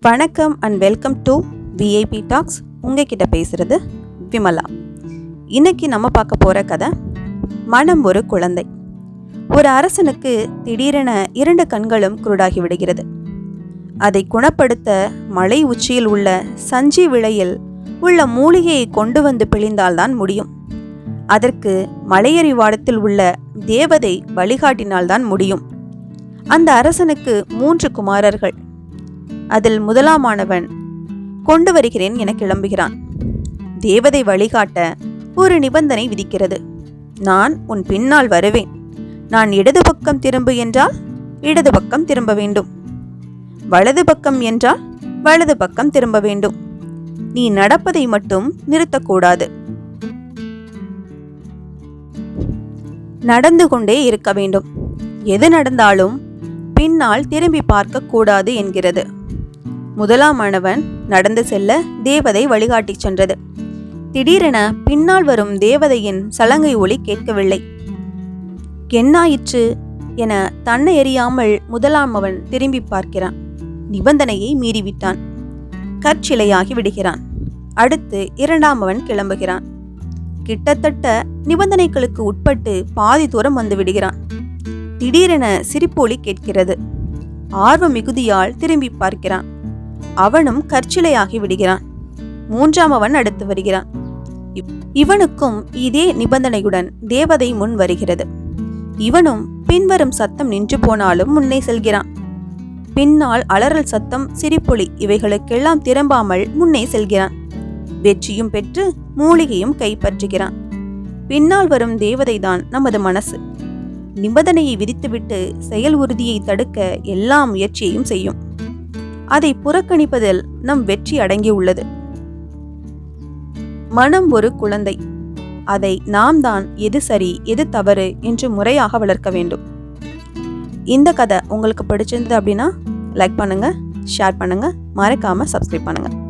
வணக்கம் and welcome to VIP talks உங்ககிட்ட பேசுகிறது விமலா. இன்னைக்கு நம்ம பார்க்க போகிற கதை மனம் ஒரு குழந்தை. ஒரு அரசனுக்கு திடீரென இரண்டு கண்களும் குருடாகி விடுகிறது. அதை குணப்படுத்த மலை உச்சியில் உள்ள சஞ்சி விளையில் உள்ள மூலிகையை கொண்டு வந்து பிழிந்தால்தான் முடியும். அதற்கு மலையறிவாடத்தில் உள்ள தேவதை வழிகாட்டினால்தான் முடியும். அந்த அரசனுக்கு மூன்று குமாரர்கள். அதில் முதலாமானவன் கொண்டு வருகிறேன் என கிளம்புகிறான். தேவதை வழிகாட்ட ஒரு நிபந்தனை விதிக்கிறது. நான் உன் பின்னால் வருவேன். நான் இடது பக்கம் திரும்பு என்றால் இடது பக்கம் திரும்ப வேண்டும். வலது பக்கம் என்றால் வலது பக்கம் திரும்ப வேண்டும். நீ நடப்பதை மட்டும் நிறுத்தக்கூடாது. நடந்து கொண்டே இருக்க வேண்டும். எது நடந்தாலும் பின்னால் திரும்பி பார்க்க கூடாது என்கிறது. முதலாம் மாணவன் நடந்து செல்ல தேவதை வழிகாட்டிச் சென்றது. திடீரென பின்னால் வரும் தேவதையின் சலங்கை ஒளி கேட்கவில்லை. என்னாயிற்று? என தன்னை எறியாமல் முதலாம் அவன் திரும்பி பார்க்கிறான். நிபந்தனையை மீறிவிட்டான். கற்சிலையாகி விடுகிறான். அடுத்து இரண்டாம் அவன் கிளம்புகிறான். கிட்டத்தட்ட நிபந்தனைகளுக்கு உட்பட்டு பாதி தூரம் வந்து விடுகிறான். திடீரென சிரிப்பொலி கேட்கிறது. ஆர்வ மிகுதியால் திரும்பி பார்க்கிறான். அவனும் கற்சிலையாகி விடுகிறான். மூன்றாம் அவன் அடுத்து வருகிறான். இவனுக்கும் இதே நிபந்தனையுடன் தேவதை முன் வருகிறது. இவனும் பின்வரும் சத்தம் நின்று போனாலும் முன்னே செல்கிறான். பின்னால் அலறல் சத்தம் சிரிப்பொலி இவைகளுக்கெல்லாம் திரும்பாமல் முன்னே செல்கிறான். வெற்றியும் பெற்று மூலிகையும் கைப்பற்றுகிறான். பின்னால் வரும் தேவதைதான் நமது மனசு. நிபந்தனையை விதித்துவிட்டு செயல் உறுதியை தடுக்க எல்லா முயற்சியையும் செய்யும். அதை புறக்கணிப்பதில் நம் வெற்றி அடங்கியுள்ளது. மனம் ஒரு குழந்தை. அதை நாம் தான் எது சரி எது தவறு என்று முறையாக வளர்க்க வேண்டும். இந்த கதை உங்களுக்கு பிடிச்சிருந்தது அப்படின்னா லைக் பண்ணுங்க ஷேர் பண்ணுங்க மறக்காம சப்ஸ்கிரைப் பண்ணுங்க.